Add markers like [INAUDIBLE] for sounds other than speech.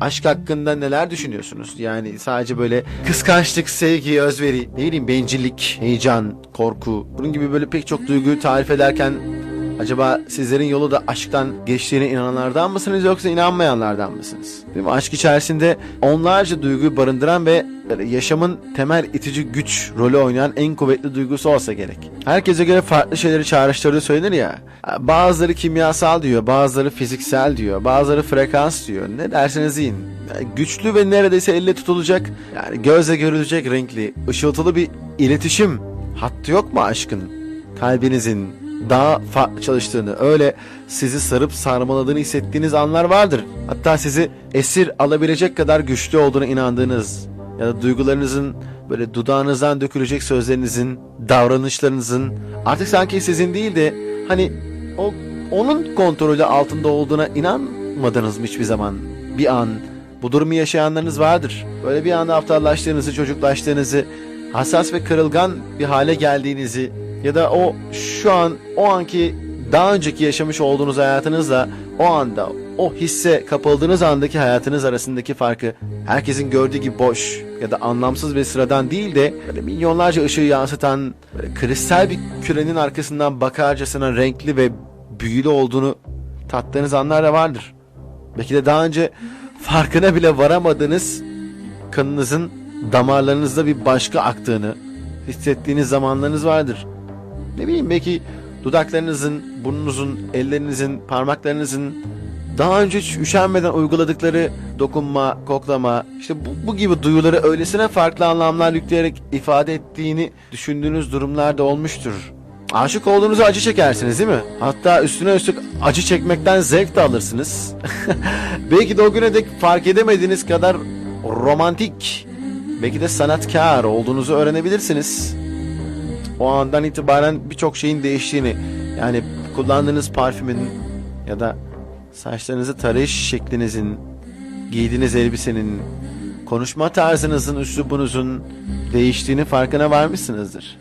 Aşk hakkında neler düşünüyorsunuz? Yani sadece böyle kıskançlık, sevgi, özveri, ne bileyim bencillik, heyecan, korku. Bunun gibi böyle pek çok duyguyu tarif ederken acaba sizlerin yolu da aşktan geçtiğine inananlardan mısınız yoksa inanmayanlardan mısınız? Değil mi? Aşk içerisinde onlarca duyguyu barındıran ve yaşamın temel itici güç rolü oynayan en kuvvetli duygusu olsa gerek. Herkese göre farklı şeyleri çağrıştırdığı söylenir ya. Bazıları kimyasal diyor, bazıları fiziksel diyor, bazıları frekans diyor. Ne derseniz deyin. Güçlü ve neredeyse elle tutulacak, yani gözle görülecek renkli, ışıltılı bir iletişim hattı yok mu aşkın? Kalbinizin daha farklı çalıştığını, öyle sizi sarıp sarmaladığını hissettiğiniz anlar vardır. Hatta sizi esir alabilecek kadar güçlü olduğuna inandığınız ya da duygularınızın böyle dudağınızdan dökülecek sözlerinizin, davranışlarınızın artık sanki sizin değil de hani o onun kontrolü altında olduğuna inanmadınız mı hiçbir zaman? Bir an bu durumu yaşayanlarınız vardır. Böyle bir anda aptallaştığınızı, çocuklaştığınızı, hassas ve kırılgan bir hale geldiğinizi ya da o şu an o anki daha önceki yaşamış olduğunuz hayatınızla o anda o hisse kapıldığınız andaki hayatınız arasındaki farkı herkesin gördüğü gibi boş ya da anlamsız ve sıradan değil de böyle milyonlarca ışığı yansıtan kristal bir kürenin arkasından bakarcasına renkli ve büyülü olduğunu tattığınız anlar da vardır. Belki de daha önce farkına bile varamadığınız kanınızın damarlarınızda bir başka aktığını hissettiğiniz zamanlarınız vardır. Ne bileyim belki dudaklarınızın, burnunuzun, ellerinizin, parmaklarınızın daha önce hiç üşenmeden uyguladıkları dokunma, koklama, işte bu, bu gibi duyuları öylesine farklı anlamlar yükleyerek ifade ettiğini düşündüğünüz durumlar da olmuştur. Aşık olduğunuzu acı çekersiniz değil mi? Hatta üstüne üstlük acı çekmekten zevk de alırsınız. [LAUGHS] Belki de o güne dek fark edemediğiniz kadar romantik, belki de sanatkar olduğunuzu öğrenebilirsiniz. O andan itibaren birçok şeyin değiştiğini, yani kullandığınız parfümün ya da saçlarınızı tarayış şeklinizin, giydiğiniz elbisenin, konuşma tarzınızın, üslubunuzun değiştiğini farkına varmışsınızdır.